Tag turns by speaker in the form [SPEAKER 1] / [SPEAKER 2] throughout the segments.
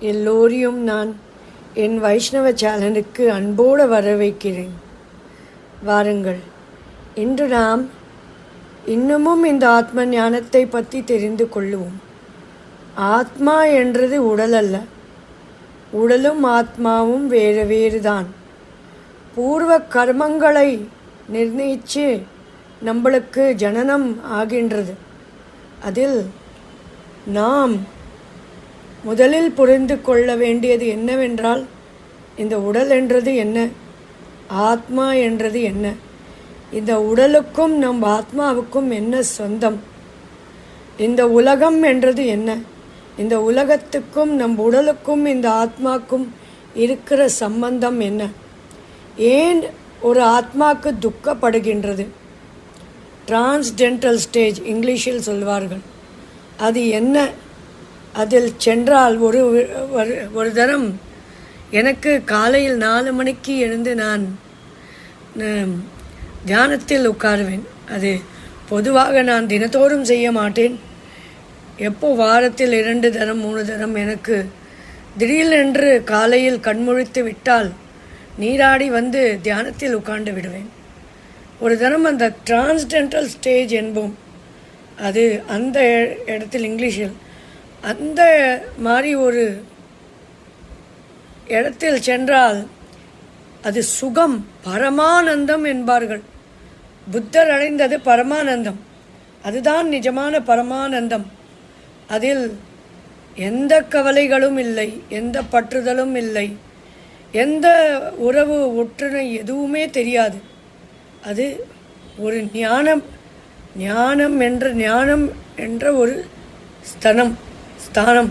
[SPEAKER 1] எல்லோரையும் நான் என் வைஷ்ணவ சேனலுக்கு அன்போடு வரவேற்கிறேன். வாருங்கள் இன்று நாம் இன்னமும் இந்த ஆத்ம ஞானத்தை பற்றி தெரிந்து கொள்ளுவோம். ஆத்மா என்றது உடல் அல்ல உடலும் ஆத்மாவும் வேறு வேறு தான் பூர்வ கர்மங்களை நிர்ணயித்து நம்மளுக்கு ஜனனம் ஆகின்றது. அதில் நாம் முதலில் புரிந்து கொள்ள வேண்டியது என்னவென்றால் இந்த உடல் என்றது என்ன? ஆத்மா என்றது என்ன? இந்த உடலுக்கும் நம் ஆத்மாவுக்கும் என்ன சொந்தம்? இந்த உலகம் என்றது என்ன? இந்த உலகத்துக்கும் நம் உடலுக்கும் இந்த ஆத்மாக்கும் இருக்கிற சம்பந்தம் என்ன? ஏன் ஒரு ஆத்மாக்கு துக்கப்படுகின்றது? டிரான்ஸ்டென்டல் ஸ்டேஜ் இங்கிலீஷில் சொல்வார்கள். அது என்ன? அதில் சென்றால் ஒரு ஒரு- ஒரு தரம். எனக்கு காலையில் நாலு மணிக்கு எழுந்து நான் நான் தியானத்தில் உட்காருவேன். அது பொதுவாக நான் தினத்தோறும் செய்ய மாட்டேன். எப்போ வாரத்தில் இரண்டு தரம் மூணு தரம் எனக்கு திடீரென்று காலையில் கண்முழித்து விட்டால் நீராடி வந்து தியானத்தில் உட்கார்ந்து விடுவேன். ஒரு தரம் அந்த டிரான்ஸ்டென்டல் ஸ்டேஜ் என்போம். அது அந்த இடத்தில் இங்கிலீஷில் அந்த மாதிரி ஒரு இடத்தில் சென்றால் அது சுகம் பரமானந்தம் என்பார்கள். புத்தர் அடைந்தது பரமானந்தம். அதுதான் நிஜமான பரமானந்தம். அதில் எந்த கவலைகளும் இல்லை எந்த பற்றுதலும் இல்லை எந்த உறவு ஒற்றுமை எதுவுமே தெரியாது. அது ஒரு ஞானம் ஞானம் என்ற ஞானம் என்ற ஒரு ஸ்தனம். ஸ்தானம்.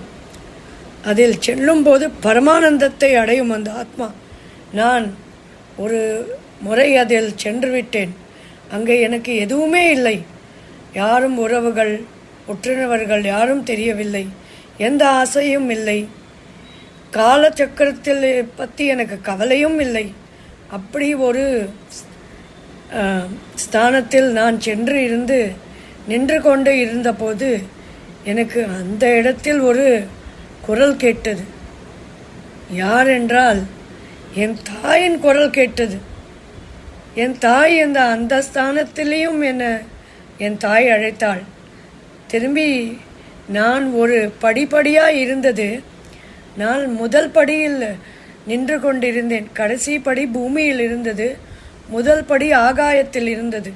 [SPEAKER 1] அதில் செல்லும்போது பரமானந்தத்தை அடையும் அந்த ஆத்மா. நான் ஒரு முறை அதில் சென்று விட்டேன் அங்கே எனக்கு எதுவுமே இல்லை. யாரும் உறவுகள் உற்றினவர்கள் யாரும் தெரியவில்லை. எந்த ஆசையும் இல்லை. காலச்சக்கரத்தில் பற்றி எனக்கு கவலையும் இல்லை. அப்படி ஒரு ஸ்தானத்தில் நான் சென்று இருந்து நின்று கொண்டு இருந்தபோது எனக்கு அந்த இடத்தில் ஒரு குரல் கேட்டது. யார் என்றால் என் தாயின் குரல் கேட்டது. என் தாய் அந்த அந்த ஸ்தானத்திலேயும் என்னை என் தாய் அழைத்தாள். திரும்பி நான் ஒரு படிப்படியாக இருந்தது. நான் முதல் படியில் நின்று கொண்டிருந்தேன். கடைசி படி பூமியில் இருந்தது. முதல் படி ஆகாயத்தில் இருந்தது.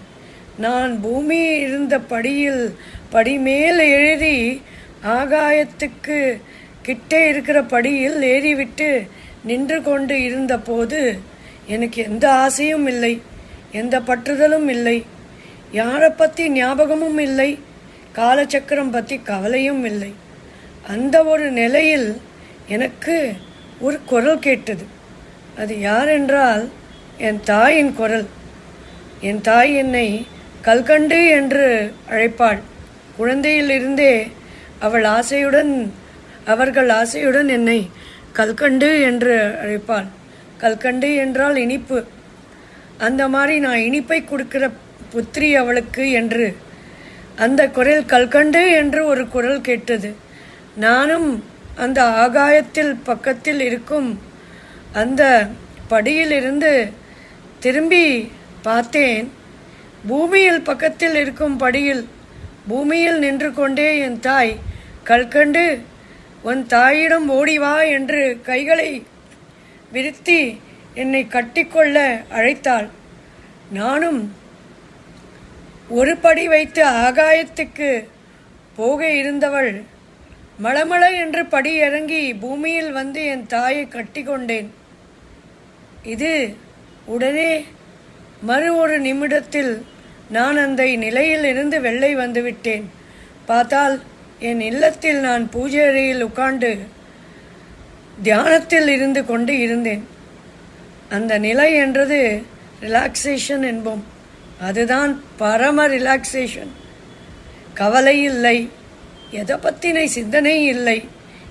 [SPEAKER 1] நான் பூமி இருந்த படியில் படி மேல் எழுதி ஆகாயத்துக்கு கிட்டே இருக்கிற படியில் ஏறிவிட்டு நின்று கொண்டு இருந்தபோது எனக்கு எந்த ஆசையும் இல்லை எந்த பற்றுதலும் இல்லை. யாரை பற்றி ஞாபகமும் இல்லை காலச்சக்கரம் பற்றி கவலையும் இல்லை. அந்த ஒரு நிலையில் எனக்கு ஒரு குரல் கேட்டது. அது யாரென்றால் என் தாயின் குரல். என் தாய் என்னை கல்கண்டு என்று அழைப்பாள். குழந்தையிலிருந்தே அவள் ஆசையுடன் அவர்கள் ஆசையுடன் என்னை கல்கண்டு என்று அழைப்பாள். கல்கண்டு என்றால் இனிப்பு. அந்த மாதிரி நான் இனிப்பை கொடுக்கிற புத்திரி அவளுக்கு என்று. அந்த குரல் கல்கண்டு என்று ஒரு குரல் கேட்டது. நானும் அந்த ஆகாயத்தில் பக்கத்தில் இருக்கும் அந்த படியிலிருந்து திரும்பி பார்த்தேன். பூமியில் பக்கத்தில் இருக்கும் படியில் பூமியில் நின்று கொண்டே என் தாய் கல்கண்டு உன் தாயிடம் ஓடி வா என்று கைகளை விரித்தி என்னை கட்டிக்கொள்ள அழைத்தாள். நானும் ஒரு படி வைத்து ஆகாயத்துக்கு போக இருந்தவள் மளமள என்று படி இறங்கி பூமியில் வந்து என் தாயை கட்டிக்கொண்டேன். இது உடனே மறு ஒரு நிமிடத்தில் நான் அந்த நிலையில் இருந்து வெள்ளை வந்துவிட்டேன். பார்த்தால் என் இல்லத்தில் நான் பூஜை அறையில் உட்கார்ந்து தியானத்தில் இருந்து கொண்டு இருந்தேன். அந்த நிலை என்றது ரிலாக்ஸேஷன் என்போம். அதுதான் பரம ரிலாக்ஸேஷன் கவலை இல்லை. எதை பற்றின சிந்தனை இல்லை.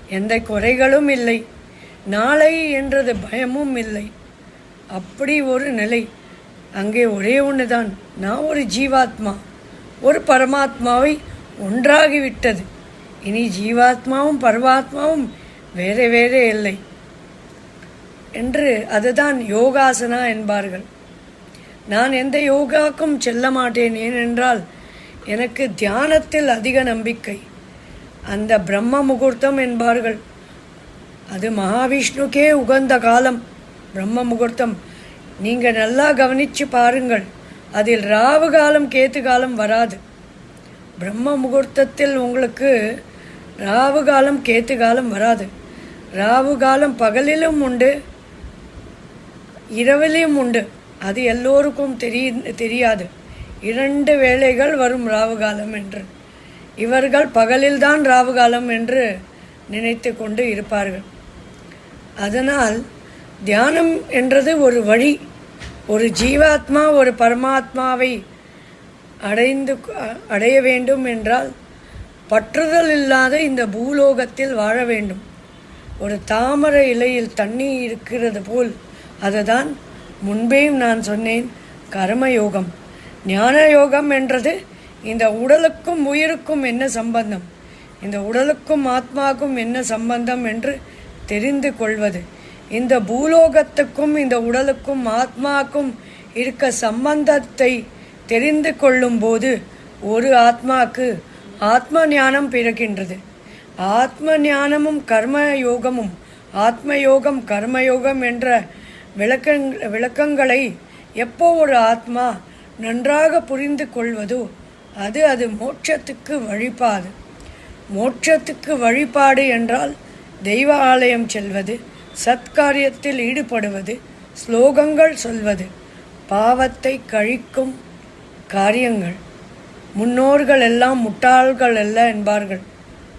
[SPEAKER 1] எந்த குறைகளும் இல்லை. நாளை என்றது பயமும் இல்லை. அப்படி ஒரு நிலை. அங்கே ஒரே ஒன்று தான் நான் ஒரு ஜீவாத்மா. ஒரு பரமாத்மாவை ஒன்றாகிவிட்டது. இனி ஜீவாத்மாவும் பரமாத்மாவும் வேறே வேறே இல்லை. என்று அதுதான் யோகாசனா என்பார்கள். நான் எந்த யோகாக்கும் செல்ல மாட்டேன் ஏனென்றால் எனக்கு தியானத்தில் அதிக நம்பிக்கை. அந்த பிரம்ம முகூர்த்தம் என்பார்கள். அது மகாவிஷ்ணுக்கே உகந்த காலம். பிரம்ம முகூர்த்தம் நீங்கள் நல்லா கவனித்து பாருங்கள். அதில் ராவு காலம் கேத்து காலம் வராது. பிரம்ம முகூர்த்தத்தில் உங்களுக்கு ராவு காலம் கேத்து காலம் வராது. ராவு காலம் பகலிலும் உண்டு இரவிலையும் உண்டு. அது எல்லோருக்கும் தெரிய தெரியாது. இரண்டு வேளைகள் வரும் ராவு காலம் என்று. இவர்கள் பகலில்தான் ராவு காலம் என்று நினைத்து கொண்டு இருப்பார்கள். அதனால் தியானம் என்றது ஒரு வழி. ஒரு ஜீவாத்மா ஒரு பரமாத்மாவை அடைந்து அடைய வேண்டும் என்றால் பற்றுதல் இல்லாத இந்த பூலோகத்தில் வாழ வேண்டும். ஒரு தாமரை இலையில் தண்ணி இருக்கிறது போல் அதுதான் முன்பேயும் நான் சொன்னேன் கர்மயோகம். ஞான யோகம் என்றது இந்த உடலுக்கும் உயிருக்கும் என்ன சம்பந்தம்? இந்த உடலுக்கும் ஆத்மாவுக்கும் என்ன சம்பந்தம் என்று தெரிந்து கொள்வது. இந்த பூலோகத்துக்கும் இந்த உடலுக்கும் ஆத்மாவுக்கும் இருக்க சம்பந்தத்தை தெரிந்து கொள்ளும்போது ஒரு ஆத்மாக்கு ஆத்ம ஞானம் பிறக்கின்றது. ஆத்ம ஞானமும் கர்ம யோகமும் ஆத்ம யோகம் கர்மயோகம் என்ற விளக்கங் விளக்கங்களை எப்போ ஒரு ஆத்மா நன்றாக புரிந்து கொள்வதோ அது அது மோட்சத்துக்கு வழிபாடு. மோட்சத்துக்கு வழிபாடு என்றால் தெய்வ ஆலயம் செல்வது சத்காரியத்தில் ஈடுபடுவது ஸ்லோகங்கள் சொல்வது பாவத்தை கழிக்கும் காரியங்கள். முன்னோர்கள் எல்லாம் முட்டாள்கள் அல்ல என்பார்கள்.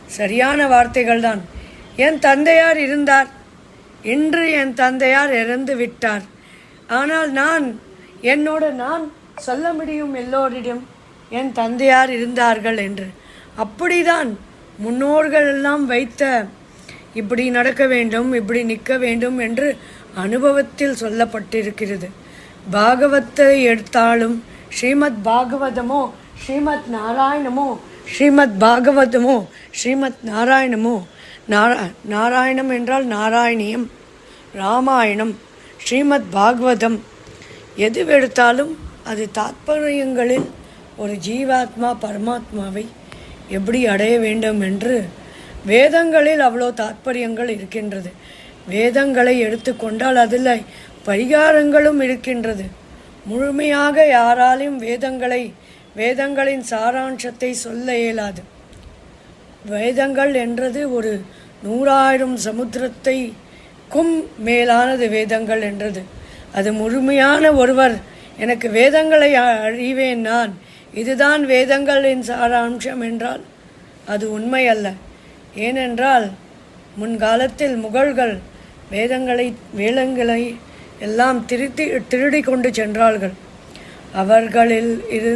[SPEAKER 1] சரியான வார்த்தைகள் தான். என் தந்தையார் இருந்தார். இன்று என் தந்தையார் இறந்து விட்டார். ஆனால் நான் என்னோட நான் சொல்ல முடியும் எல்லோரிடம் என் தந்தையார் இருந்தார்கள் என்று. அப்படிதான் முன்னோர்கள் எல்லாம் வைத்த இப்படி நடக்க வேண்டும் இப்படி நிற்க வேண்டும் என்று அனுபவத்தில் சொல்லப்பட்டிருக்கிறது. பாகவத்தை எடுத்தாலும் ஸ்ரீமத் பாகவதமோ ஸ்ரீமத் நாராயணமோ ஸ்ரீமத் பாகவதமோ ஸ்ரீமத் நாராயணமோ நாரா நாராயணம் என்றால் நாராயணியம் ராமாயணம் ஸ்ரீமத் பாகவதம். எது எடுத்தாலும் அது தாத்பரியங்களில் ஒரு ஜீவாத்மா பரமாத்மாவை எப்படி அடைய வேண்டும் என்று வேதங்களில் அவ்வளோ தாற்பயங்கள் இருக்கின்றது. வேதங்களை எடுத்துக்கொண்டால் அதில் பரிகாரங்களும் இருக்கின்றது. முழுமையாக யாராலும் வேதங்களை வேதங்களின் சாராம்சத்தை சொல்ல இயலாது. வேதங்கள் என்றது ஒரு நூறாயிரம் சமுத்திரத்தைக்கும் மேலானது வேதங்கள் என்றது. அது முழுமையான ஒருவர் எனக்கு வேதங்களை அறிவேன் நான். இதுதான் வேதங்களின் சாராம்சம் என்றால் அது உண்மை அல்ல ஏனென்றால் முன்காலத்தில் முகல்கள் வேதங்களை வேளங்களை எல்லாம் திருத்தி திருடி கொண்டு சென்றார்கள். அவர்களில் இரு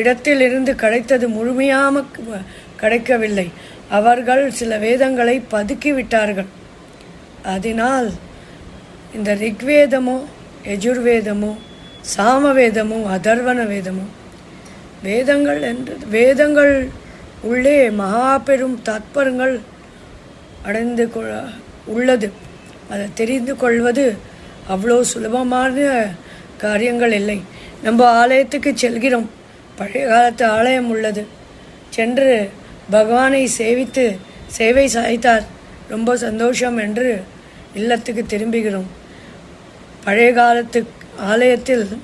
[SPEAKER 1] இடத்தில் இருந்து கிடைத்தது முழுமையாக கிடைக்கவில்லை. அவர்கள் சில வேதங்களை பதுக்கி விட்டார்கள் அதனால் இந்த ரிக்வேதமோ எஜுர்வேதமோ சாமவேதமோ அதர்வன வேதமோ வேதங்கள் என்று வேதங்கள் உள்ளே மகா பெரும் தத்பரங்கள் அடைந்து கொள் உள்ளது. அதை தெரிந்து கொள்வது அவ்வளோ சுலபமான காரியங்கள் இல்லை. நம்ம ஆலயத்துக்கு செல்கிறோம். பழைய காலத்து ஆலயம் உள்ளது. சென்று பகவானை சேவித்து சேவை சாய்த்தார். ரொம்ப சந்தோஷம் என்று இல்லத்துக்கு திரும்புகிறோம். பழைய காலத்து ஆலயத்தில்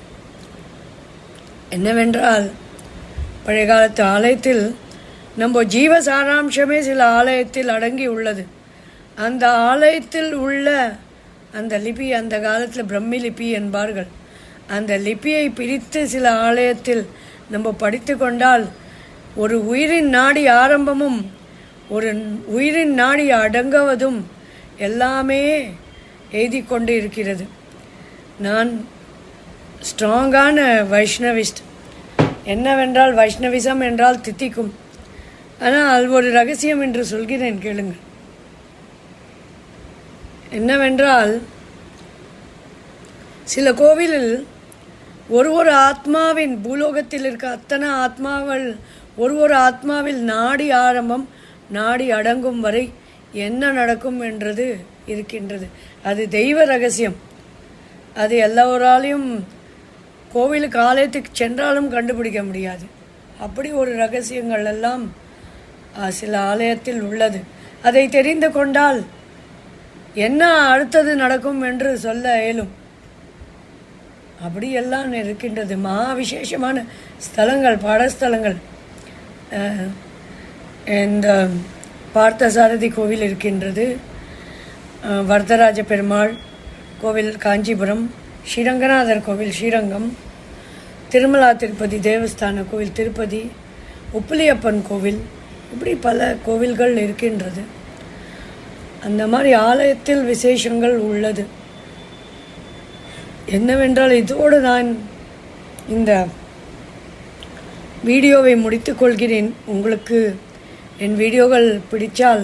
[SPEAKER 1] என்னவென்றால் பழைய காலத்து ஆலயத்தில் நம்ம ஜீவ சாராம்சமே சில ஆலயத்தில் அடங்கி உள்ளது. அந்த ஆலயத்தில் உள்ள அந்த லிபி அந்த காலத்தில் பிரம்மி லிபி என்பார்கள். அந்த லிபியை பிரித்து சில ஆலயத்தில் நம்ம படித்து கொண்டால் ஒரு உயிரின் நாடி ஆரம்பமும் ஒரு உயிரின் நாடி அடங்குவதும் எல்லாமே எழுதி கொண்டு இருக்கிறது நான் ஸ்ட்ராங்கான வைஷ்ணவிஸ்ட். என்னவென்றால் வைஷ்ணவிசம் என்றால் தித்திக்கும். ஆனால் ஒரு ரகசியம் என்று சொல்கிறேன் கேளுங்கள். என்னவென்றால் சில கோவிலில் ஒரு ஒரு ஆத்மாவின் பூலோகத்தில் இருக்க அத்தனை ஆத்மாவில் ஒரு ஒரு ஆத்மாவில் நாடி ஆரம்பம் நாடி அடங்கும் வரை என்ன நடக்கும் என்றது இருக்கின்றது. அது தெய்வ ரகசியம். அது எல்லோராலையும் கோவிலுக்கு ஆலயத்துக்கு சென்றாலும் கண்டுபிடிக்க முடியாது. அப்படி ஒரு ரகசியங்கள் எல்லாம் சில ஆலயத்தில் உள்ளது. அதை தெரிந்து கொண்டால் என்ன அடுத்தது நடக்கும் என்று சொல்ல இயலும். அப்படியெல்லாம் இருக்கின்றது. மகா விசேஷமான ஸ்தலங்கள் பாடஸ்தலங்கள். இந்த பார்த்தசாரதி கோவில் இருக்கின்றது. வரதராஜ பெருமாள் கோவில் காஞ்சிபுரம் ஸ்ரீரங்கநாதர் கோவில் ஸ்ரீரங்கம் திருமலா திருப்பதி தேவஸ்தான கோவில் திருப்பதி உப்பிலியப்பன் கோவில் இப்படி பல கோவில்கள் இருக்கின்றது. அந்த மாதிரி ஆலயத்தில் விசேஷங்கள் உள்ளது. என்னவென்றால் இதோடு நான் இந்த வீடியோவை முடித்துக்கொள்கிறேன் உங்களுக்கு என் வீடியோகள் பிடித்தால்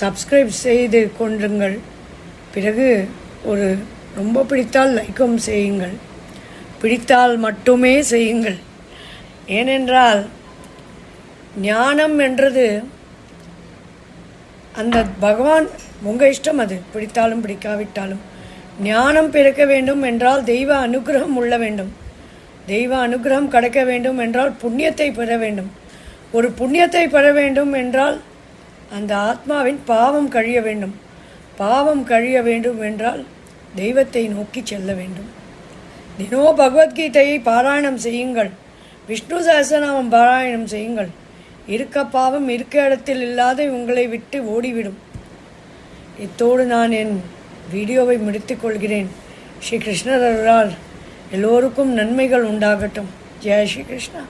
[SPEAKER 1] சப்ஸ்கிரைப் செய்து கொண்டுங்கள் பிறகு ஒரு ரொம்ப பிடித்தால் லைக்கும் செய்யுங்கள். பிடித்தால் மட்டுமே செய்யுங்கள். ஏனென்றால் ஞானம் என்றது அந்த பகவான் உங்கள் இஷ்டம் அது. பிடித்தாலும் பிடிக்காவிட்டாலும். ஞானம் பிறக்க வேண்டும் என்றால் தெய்வ அனுகிரகம் உள்ள வேண்டும். தெய்வ அனுகிரகம் கிடைக்க வேண்டும் என்றால் புண்ணியத்தை பெற வேண்டும். ஒரு புண்ணியத்தை பெற வேண்டும் என்றால் அந்த ஆத்மாவின் பாவம் கழிய வேண்டும். பாவம் கழிய வேண்டும் என்றால் தெய்வத்தை நோக்கி செல்ல வேண்டும். தினோ பகவத்கீதையை பாராயணம் செய்யுங்கள். விஷ்ணு சஹஸ்ரநாமம் பாராயணம் செய்யுங்கள். இருக்க பாவம் இருக்க இடத்தில் இல்லாத உங்களை விட்டு ஓடிவிடும். இத்தோடு நான் என் வீடியோவை முடித்துக் கொள்கிறேன். ஸ்ரீ கிருஷ்ணர் அருளால் எல்லோருக்கும் நன்மைகள் உண்டாகட்டும். ஜெய் ஸ்ரீ கிருஷ்ணா.